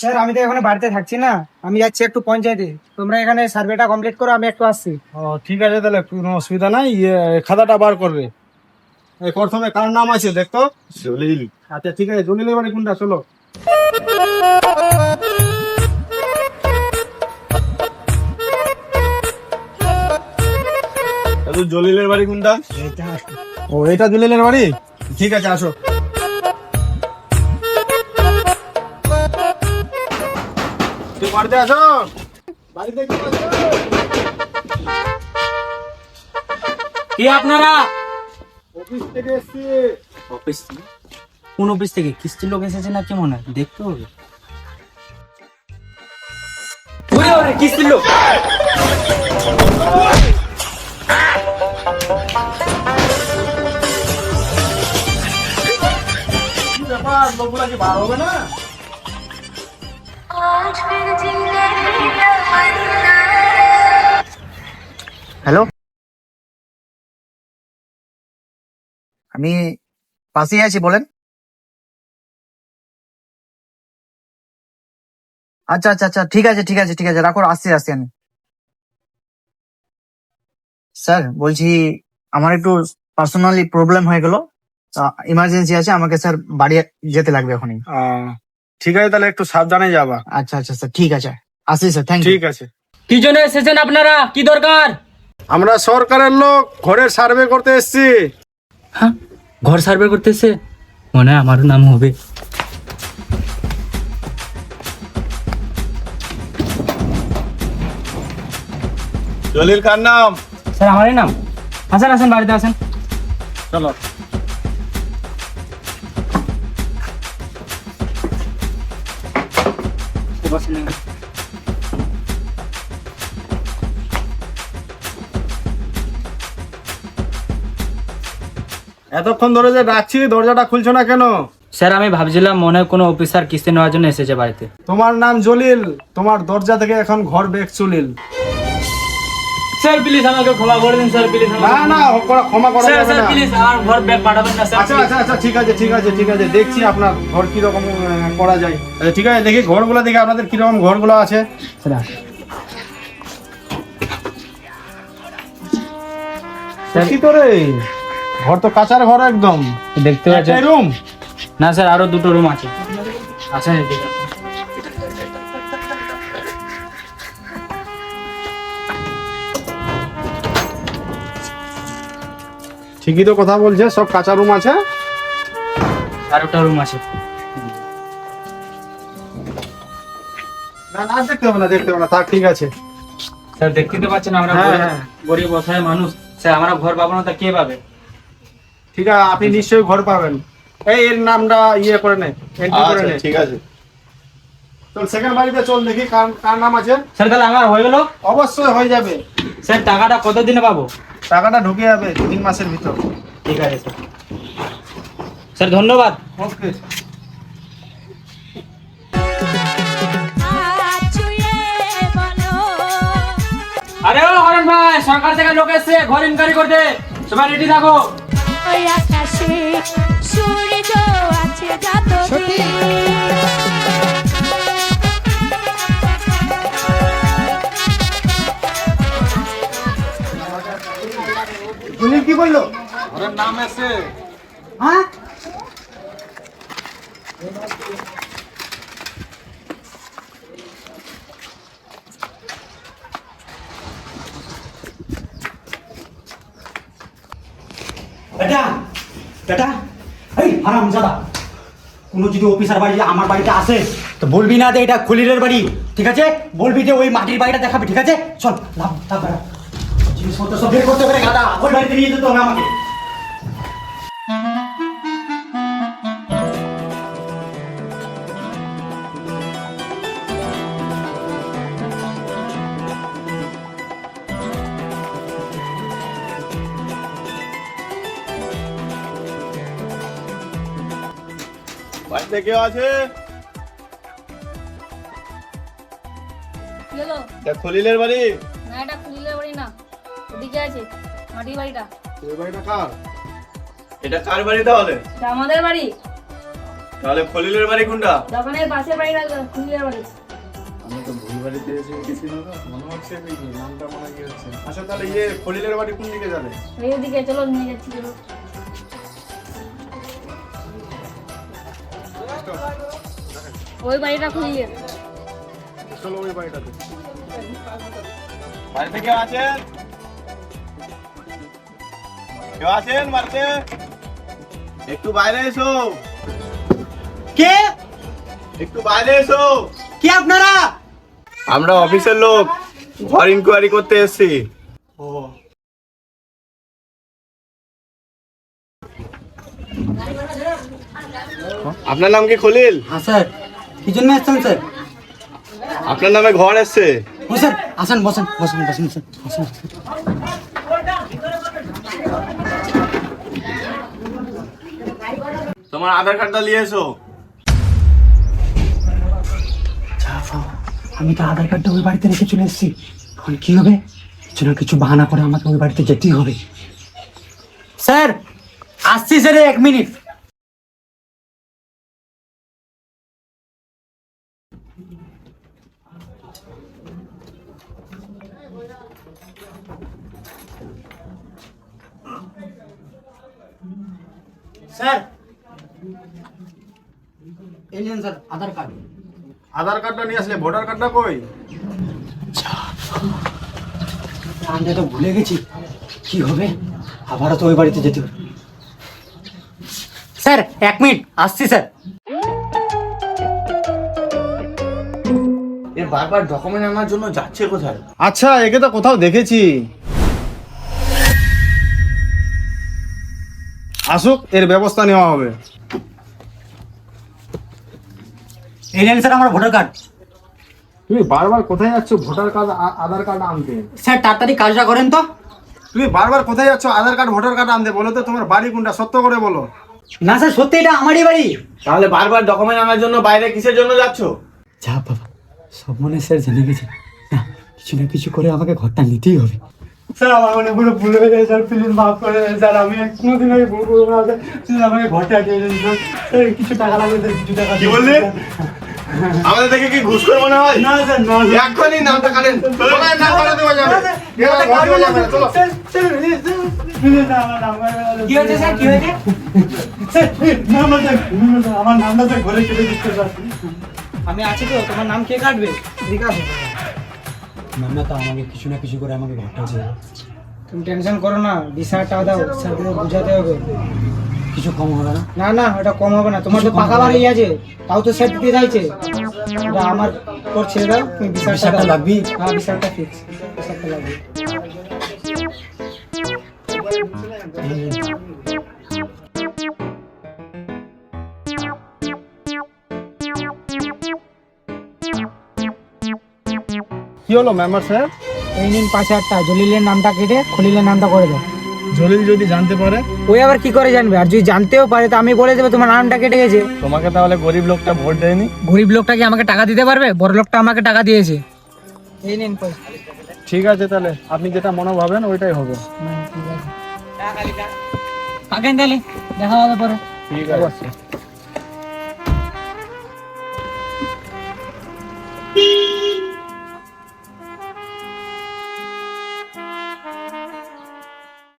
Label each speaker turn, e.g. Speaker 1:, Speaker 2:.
Speaker 1: Sir আমি তো এখানে বাড়িতে থাকছি না। আমি যাচ্ছি একটু পঞ্চায়েতে। তোমরা এখানে সার্ভেটা কমপ্লিট করো আমি একটু আসছি।
Speaker 2: ও ঠিক আছে তাহলে কোনো অসুবিধা নাই ইয়ে খাতাটা বার করবে। এই প্রথমে কার নাম আছে দেখতো?
Speaker 3: জলিল।
Speaker 2: আচ্ছা ঠিক আছে জলিলের বাড়ি কোনটা চলো।
Speaker 3: জলিলের বাড়ি কোনটা?
Speaker 2: ও এটা জলিলের বাড়ি? ঠিক আছে আসো। বাড়িতে আসো বাড়িতে কেউ আছো?
Speaker 4: কি আপনারা?
Speaker 2: অফিস থেকে? এসছি
Speaker 4: অফিস থেকে কোন অফিস থেকে? কিস্তির লোক এসেছে না কি মনে হয়? দেখতে হবে। ওরে ওরে, কিস্তির লোক।
Speaker 2: কি ব্যাপার? লোকগুলা কি বার হবে না?
Speaker 5: আমি পাশেই আছি বলেন। আচ্ছা আচ্ছা আচ্ছা ঠিক আছে ঠিক আছে ঠিক আছে রাখো আসছি আসছি আমি। স্যার বলছি আমার একটু পার্সোনালি প্রবলেম হয়ে গেল। ইমার্জেন্সি আছে আমাকে স্যার বাড়ি যেতে লাগবে এখনই।
Speaker 2: ঠিক আছে তাহলে একটু সাবধানে যাবা।
Speaker 5: আচ্ছা আচ্ছা স্যার ঠিক আছে। আসি স্যার থ্যাংক ইউ
Speaker 2: ঠিক আছে।
Speaker 4: কি জন্য এসেছেন আপনারা? কি দরকার?
Speaker 2: আমরা সরকারের লোক ঘরের সার্ভে করতে এসছি।
Speaker 4: হ্যাঁ? ঘর সার্ভে করতেছে? মনে হয় আমারও নাম হবে।
Speaker 3: জলিল কার নাম?
Speaker 4: স্যার আমারই নাম। আসেন আসেন বাড়িতে আসেন
Speaker 2: চলো।
Speaker 4: বসেন।
Speaker 2: এতক্ষণ ধরে যে ডাকছি দরজাটা খুলছো না কেন?
Speaker 4: স্যার আমি ভাবছিলাম মনে হয় কোনো অফিসার কিস্তি নেওয়ার জন্য এসেছে বাড়িতে।
Speaker 2: তোমার নাম জলিল তোমার দরজা থেকে এখন ঘর বেগ চলিল।
Speaker 4: স্যার প্লিজ আমাকে ক্ষমা করে দিন স্যার প্লিজ
Speaker 2: না না ক্ষমা করা
Speaker 4: স্যার স্যার প্লিজ আমার ঘর ব্যাগ পাঠাবেন না স্যার
Speaker 2: আচ্ছা আচ্ছা আচ্ছা ঠিক আছে ঠিক আছে ঠিক আছে দেখছি আপনার ঘর করা যায়। ঠিক আছে দেখি ঘরগুলো দেখি আপনাদের ঘরগুলো আছে।
Speaker 4: স্যার স্যার
Speaker 2: কি তো রে? ঘর তো কাঁচার ঘর একদম।
Speaker 4: দেখতে পাচ্ছেন?
Speaker 2: রুম
Speaker 4: না স্যার আরও দুটো রুম আছে। আচ্ছা।
Speaker 2: ঠিকই তো কথা বলছে সব কাঁচা রুম আছে?
Speaker 4: চারোটা রুম আছে।
Speaker 2: না না দেখতে হবে না দেখতে হবে না থাক ঠিক আছে।
Speaker 4: স্যার দেখতে তো পাচ্ছেন আমরা
Speaker 2: হ্যাঁ,
Speaker 4: গরিব-
Speaker 2: হ্যাঁ।
Speaker 4: গরিব অসহায় মানুষ। স্যার আমরা ঘর পাবো না তা কে পাবে?
Speaker 2: ঠিক আছে আপনি নিশ্চয়ই ঘর পাবেন। এই এর নামটা ইয়ে করে নে এন্ট্রি করে
Speaker 3: আচ্ছা
Speaker 2: নে।
Speaker 3: ঠিক আছে।
Speaker 2: চল সেকেন্ড বাড়িতে চল দেখি কার কার নাম আছে?
Speaker 4: স্যার তাহলে আমার হয়ে গেল?
Speaker 2: অবশ্যই হয়ে যাবে।
Speaker 4: স্যার টাকাটা কত দিনে পাবো?
Speaker 2: টাকাটা ঢুকে যাবে তিন মাসের ভিতর।
Speaker 4: ঠিক আছে স্যার। স্যার ধন্যবাদ।
Speaker 2: ওকে।
Speaker 4: আরে ও হরণ ভাই সরকার থেকে লোক এসছে ঘর ইনকোয়ারি করতে। সবাই রেডি থাকো।
Speaker 6: ওই আকাশে সূর্য আছে যতদিন
Speaker 2: কি বলল?
Speaker 3: নাম আছে।
Speaker 2: হ্যাঁ
Speaker 5: বেটা বেটা, এই হারাম জাদা। কোনো যদি অফিসার বাড়ি আমার বাড়িতে আসে, তো বলবি না যে এটা খলিলের বাড়ি, ঠিক আছে? বলবি যে ওই মাটির বাড়িটা দেখাবি, ঠিক আছে? চল, লাভ লাভ জিনিসপত্র সব বের করতে পারে গাদা। ওই বাড়িতে নিয়ে যেতে হবে আমাকে।
Speaker 3: কেউ আছে? এটা খলিলের বাড়ি?
Speaker 7: না এটা খুলিলে বাড়ি না। ওদিকে আছে মাটির বাড়িটা।
Speaker 2: ওই বাড়িটা কার?
Speaker 3: এটা কার বাড়ি তাহলে?
Speaker 7: এটা আমাদের বাড়ি।
Speaker 3: তাহলে খলিলের বাড়ি কোনটা?
Speaker 7: দোকানের পাশের বাড়িটা খুলিয়ার বাড়ি।
Speaker 3: আমি তো ভুল বাড়িতে এসে গেছি না মনে হচ্ছে নামটা মনে কি হচ্ছে। আচ্ছা তাহলে ইয়ে খলিলের বাড়ি কোন দিকে যাবে
Speaker 7: এইদিকে চলো নিয়ে যাচ্ছি চলো। ওই বাড়িটা খুলিয়ে
Speaker 3: চলো ওই বাড়িটাতে। বাড়িতে কেউ আছেন? কেউ আছেন বাড়িতে? একটু বাইরে এসো।
Speaker 5: কে?
Speaker 3: একটু বাইরে এসো।
Speaker 5: কে আপনারা?
Speaker 3: আমরা অফিসের লোক। ঘর ইনকোয়ারি করতে এসেছি। আপনার নাম কি খলিল?
Speaker 5: হ্যাঁ স্যার। কি জন্য এসছেন স্যার?
Speaker 3: আপনার নামে ঘর এসছে।
Speaker 5: ও স্যার আসেন বসেন বসেন বসেন স্যার বসেন।
Speaker 3: তোমার আধার কার্ডটা নিয়ে এসো।
Speaker 5: আমি তো আধার কার্ডটা ওই বাড়িতে রেখে চলে এসেছি। এখন কি হবে? কিছু না কিছু বাহানা করে আমাকে ওই বাড়িতে যেতেই হবে। স্যার আসছি স্যার এক minute. Sir. Alien sir Aadhaar card.
Speaker 2: Aadhaar কার্ডটা নিয়ে আসলে ভোটার কার্ডটা কই?
Speaker 5: আমি তো ভুলে গেছি। কি হবে? আবারও তো ওই বাড়িতে যেতে হবে। স্যার এক মিনিট আসছি স্যার।
Speaker 3: এ বারবার ডকুমেন্ট আনার জন্য যাচ্ছে কোথায়?
Speaker 2: আচ্ছা একে তো কোথাও দেখেছি। আসুক এর ব্যবস্থা নেওয়া হবে।
Speaker 5: এই নেন স্যার আমার ভোটার কার্ড
Speaker 2: তুমি বারবার কোথায় যাচ্ছ ভোটার কার্ড আধার কার্ড আনতে?
Speaker 5: স্যার তাড়াতাড়ি কাজটা করেন তো।
Speaker 2: তুমি বারবার কোথায় যাচ্ছ আধার কার্ড ভোটার কার্ড আনতে? বলো তো তোমার বাড়ি কোনটা? সত্য করে বলো।
Speaker 5: না স্যার সত্যি এটা আমারই বাড়ি।
Speaker 3: তাহলে বারবার ডকুমেন্ট আনার জন্য বাইরে কিসের জন্য যাচ্ছ?
Speaker 5: যা বাবা। সব মনে স্যার জেনে গেছে। না কিছু না কিছু করে আমাকে ঘরটা নিতেই হবে। স্যার আমার মনে পুরো ভুল হয়ে গেছে স্যার প্লিজ মাফ করে দেন স্যার আমি কোনোদিন আগে ভুল করব না স্যার আমাকে ঘরটা দিয়ে দেন স্যার। স্যার কিছু টাকা লাগবে স্যার কিছু টাকা
Speaker 3: কি বললি? আমাদের দেখে কি ঘুষ করে মনে হয়?
Speaker 5: না স্যার না স্যার।
Speaker 3: এক্ষুনি নামটা কাটেন। করে দেওয়া যাবে। না, চলো।
Speaker 5: কি হয়েছে স্যার কি হয়েছে? আমার নামটা স্যার ঘরে কেটে দিচ্ছে স্যার।
Speaker 1: আমি আছি তো তোমার নাম কে কাটবে? ঠিক আছে
Speaker 5: ম্যামরা তো আমাকে কিছু না কিছু করে আমাকে দিয়ে
Speaker 1: তুমি টেনশন করো না বিশ টাকা দাও স্যারকে বুঝাতে হবে।
Speaker 5: কিছু কম হবে না?
Speaker 1: না না ওটা কম হবে না তোমার তো পাকা বাড়ি আছে তাও তো স্যার দিতে চাইছে ওটা আমার তোর ছেড়ে দাও তুমি বিশ হাজার
Speaker 5: বিশ হাজার
Speaker 1: টাকা
Speaker 5: টাকা লাগবেই?
Speaker 1: হ্যাঁ বিশ টাকা ফিক্স বিশ টাকা লাগবে
Speaker 2: কি হলো মেম্বার স্যার
Speaker 1: এই নিন পাঁচ হাজার টাকা জলিলের নামটা কেটে খলিলের নামটা করে দাও
Speaker 2: জলিল যদি জানতে পারে?
Speaker 1: ওই আবার কি করে জানবে? আর যদি জানতেও পারে তো আমি বলে দেবো তোমার নামটা কেটে গেছে।
Speaker 3: তোমাকে তাহলে গরিব লোকটা ভোট দেয়নি?
Speaker 1: গরিব লোকটা কি আমাকে টাকা দিতে পারবে? বড় লোকটা আমাকে টাকা দিয়েছে। এই নিন পয়সা।
Speaker 2: ঠিক আছে তাহলে আপনি যেটা মনে ভাবেন ওইটাই হবে।
Speaker 1: থাকেন তাহলে দেখা হবে পরে।
Speaker 2: ঠিক আছে।